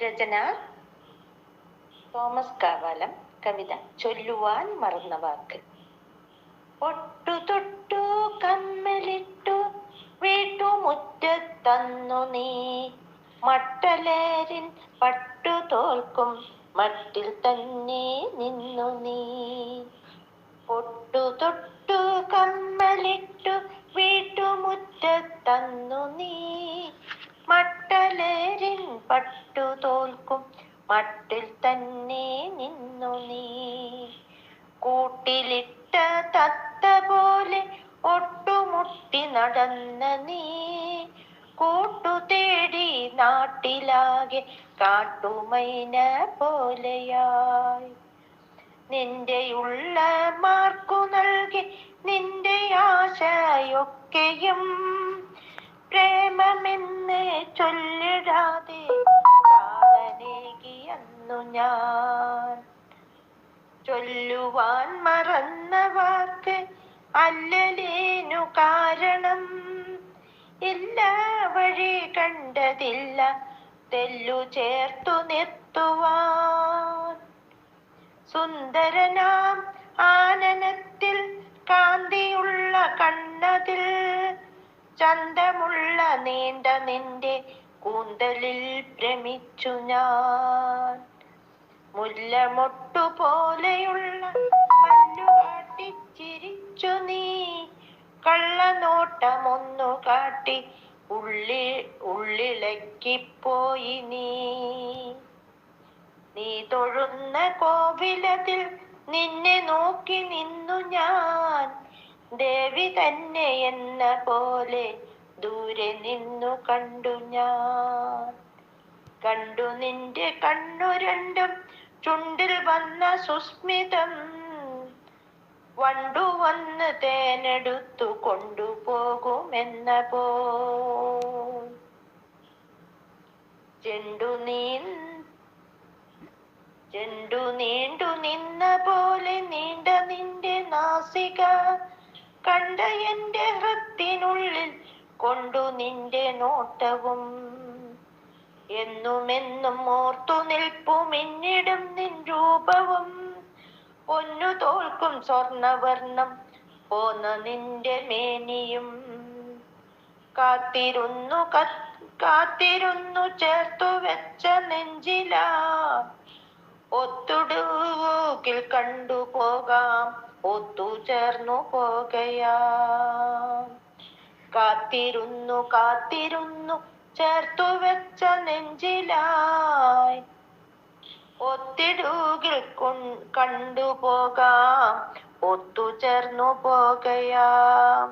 രചന Thomas Kavalam കവിത ചൊല്ലുവാൻ മറന്ന വാക്ക്. ഒട്ടു തൊട്ടു കമ്മലിട്ടു വീട്ടുമുറ്റത്തന്നു നീ. മട്ടലേരിൻ പട്ടു തോൽക്കും മട്ടിൽ തന്നെ നിന്നു നീ. പൊട്ടു തൊട്ടു പട്ടു തോൽക്കും. മട്ടിൽ തന്നെ നിന്നു നീ. കൂട്ടിലിട്ട തത്ത പോലെ ഒട്ടുമുട്ടി നടന്ന നീ. കൂട്ടു തേടി നാട്ടിലാകെ കാട്ടുമൈന പോലെയായി. നിന്റെ ഉള്ള മാർക്കു നൽകി നിന്റെ ആശയൊക്കെയും പ്രേമമെന്ന് ചൊല്ലിടാതെ പ്രാണനേകിയന്നു ഞാൻ. ചൊല്ലുവാൻ മറന്ന വാക്ക് അല്ലലേനു കാരണം. ഇല്ല വഴി കണ്ടതില്ല തെല്ലു ചേർത്തു നിർത്തുവാൻ. സുന്ദരനാം ആനനത്തിൽ കാന്തിയുള്ള കണ്ണതിൽ ചന്തമുള്ള നീണ്ട നിന്റെ കൂന്തലിൽ ഭ്രമിച്ചു ഞാൻ. മുല്ലമൊട്ടു പോലെയുള്ള പല്ലു കാട്ടി ചിരിച്ചു നീ. കള്ളനോട്ടമൊന്നു കാട്ടി ഉള്ളി ഉള്ളിളക്കിപ്പോയി നീ. നീ തൊഴുന്ന കോവിലതിൽ നിന്നെ നോക്കി നിന്നു ഞാൻ. ദേവി തന്നെ എന്ന പോലെ ദൂരെ നിന്നു കണ്ടു ഞാൻ. കണ്ടു നിന്റെ കണ്ണു രണ്ടും ചുണ്ടിൽ വന്ന സുസ്മിതം വണ്ടു വന്ന് തേനെടുത്തു കൊണ്ടുപോകുമെന്ന പോ. ചെണ്ടു ചെണ്ടു നീണ്ടു നിന്ന പോലെ നീണ്ട നിന്റെ നാസിക കണ്ട എന്റെ ഹൃത്തിനുള്ളിൽ കൊണ്ടു നിന്റെ നോട്ടവും. എന്നുമെന്നും ഓർത്തു നിൽപ്പുമിന്നിടും നിൻ രൂപവും. പൊന്നു തോൽക്കും സ്വർണവർണം പോന്ന നിന്റെ മേനിയും. കാത്തിരുന്നു കാത്തിരുന്നു ചേർത്തു വെച്ച നെഞ്ചില. ഒത്തുടുകിൽ കണ്ടു പോകാം ഒത്തു ചേർന്നു പോകയാ കാത്തിരുന്നു കാത്തിരുന്നു ചേർത്തു വെച്ച നെഞ്ചിലായി. ഒത്തിടുകിൽ കണ്ടുപോകാം. ഒത്തുചേർന്നു പോകയാം